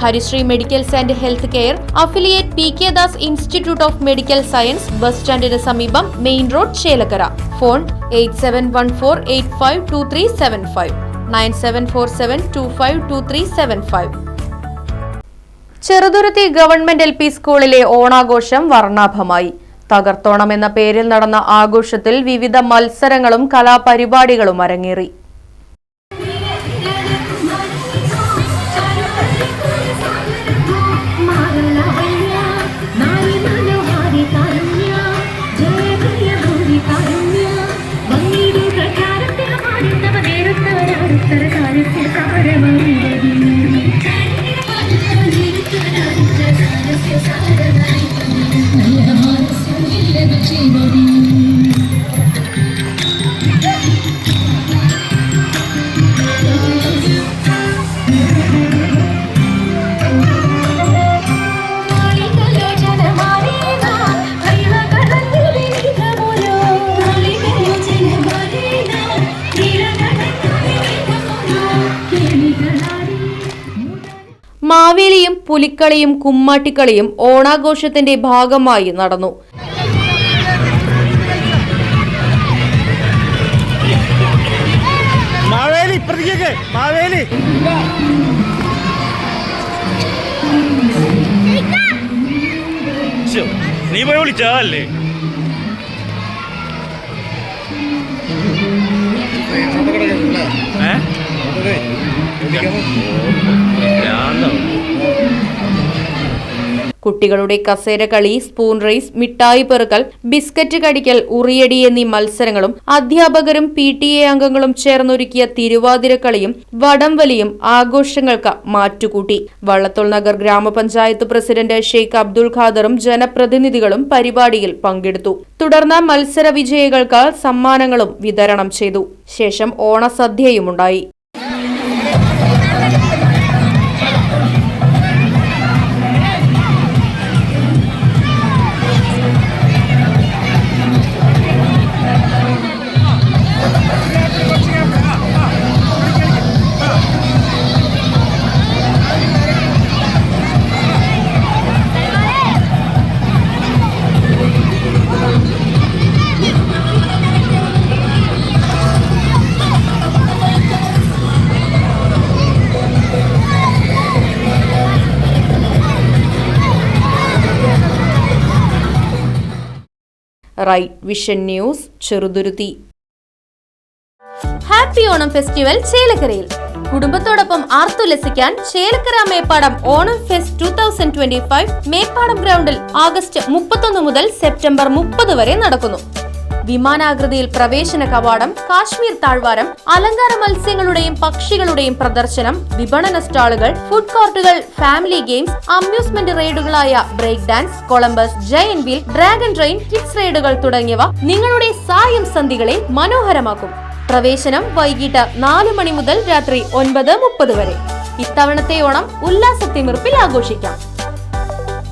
Harisree medicals and health care affiliate P K Das institute of medical science bus സ്റ്റാൻഡിന് സമീപം main road Chelakkara. Phone eight seven one four eight five two three seven five. Nine seven four seven two five two three seven five. Cheruthuruthy government L P സ്കൂളിലെ ഓണാഘോഷം വർണാഭമായി. തകർത്തോണം എന്ന പേരിൽ നടന്ന ആഘോഷത്തിൽ വിവിധ മത്സരങ്ങളും കലാപരിപാടികളും അരങ്ങേറി. മാവേലിയും പുലിക്കളിയും കുമ്മാട്ടിക്കളിയും ഓണാഘോഷത്തിന്റെ ഭാഗമായി നടന്നു. മാവേലി ഇപ്പുറത്തേക്ക് മാവേലി. നീ പോയി വിളിച്ചതല്ലേ? ഏ? കുട്ടികളുടെ കസേര കളി സ്പൂൺ റേസ് മിഠായി പെറുക്കൽ ബിസ്ക്കറ്റ് കടിക്കൽ ഉറിയടി എന്നീ മത്സരങ്ങളും അധ്യാപകരും പി ടി എ അംഗങ്ങളും ചേർന്നൊരുക്കിയ തിരുവാതിരക്കളിയും വടംവലിയും ആഘോഷങ്ങൾക്ക് മാറ്റുകൂട്ടി. വള്ളത്തോൾ നഗർ ഗ്രാമപഞ്ചായത്ത് പ്രസിഡന്റ് ഷെയ്ഖ് അബ്ദുൾ ഖാദറും ജനപ്രതിനിധികളും പരിപാടിയിൽ പങ്കെടുത്തു. തുടർന്ന് മത്സര വിജയികൾക്ക് സമ്മാനങ്ങളും വിതരണം ചെയ്തു. ശേഷം ഓണസദ്യയുമുണ്ടായി. Right vision news Cheruthuruthy. Happy Onam festival ചേലക്കരയിൽ. കുടുംബത്തോടൊപ്പം ആർത്തുലസിക്കാൻ Chelakkara Meppadam Onam fest two thousand twenty five Meppadam ഗ്രൗണ്ടിൽ ആഗസ്റ്റ് മുപ്പത്തൊന്ന് മുതൽ സെപ്റ്റംബർ മുപ്പത് വരെ നടക്കുന്നു. വിമാനാകൃതിയിൽ പ്രവേശന കവാടം കാശ്മീർ താഴ്വാരം അലങ്കാര മത്സ്യങ്ങളുടെയും പക്ഷികളുടെയും പ്രദർശനം വിപണന സ്റ്റാളുകൾ ഫുഡ് കോർട്ടുകൾ family games amusement റൈഡുകളായ break dance Columbus giant wheel dragon train kids റൈഡുകൾ തുടങ്ങിയവ നിങ്ങളുടെ സായം സന്ധികളെ മനോഹരമാക്കും. പ്രവേശനം വൈകിട്ട് നാല് മണി മുതൽ രാത്രി ഒൻപത് മുപ്പത് വരെ. ഇത്തവണത്തെ ഓണം ഉല്ലാസത്തിമിർപ്പിൽ ആഘോഷിക്കാം.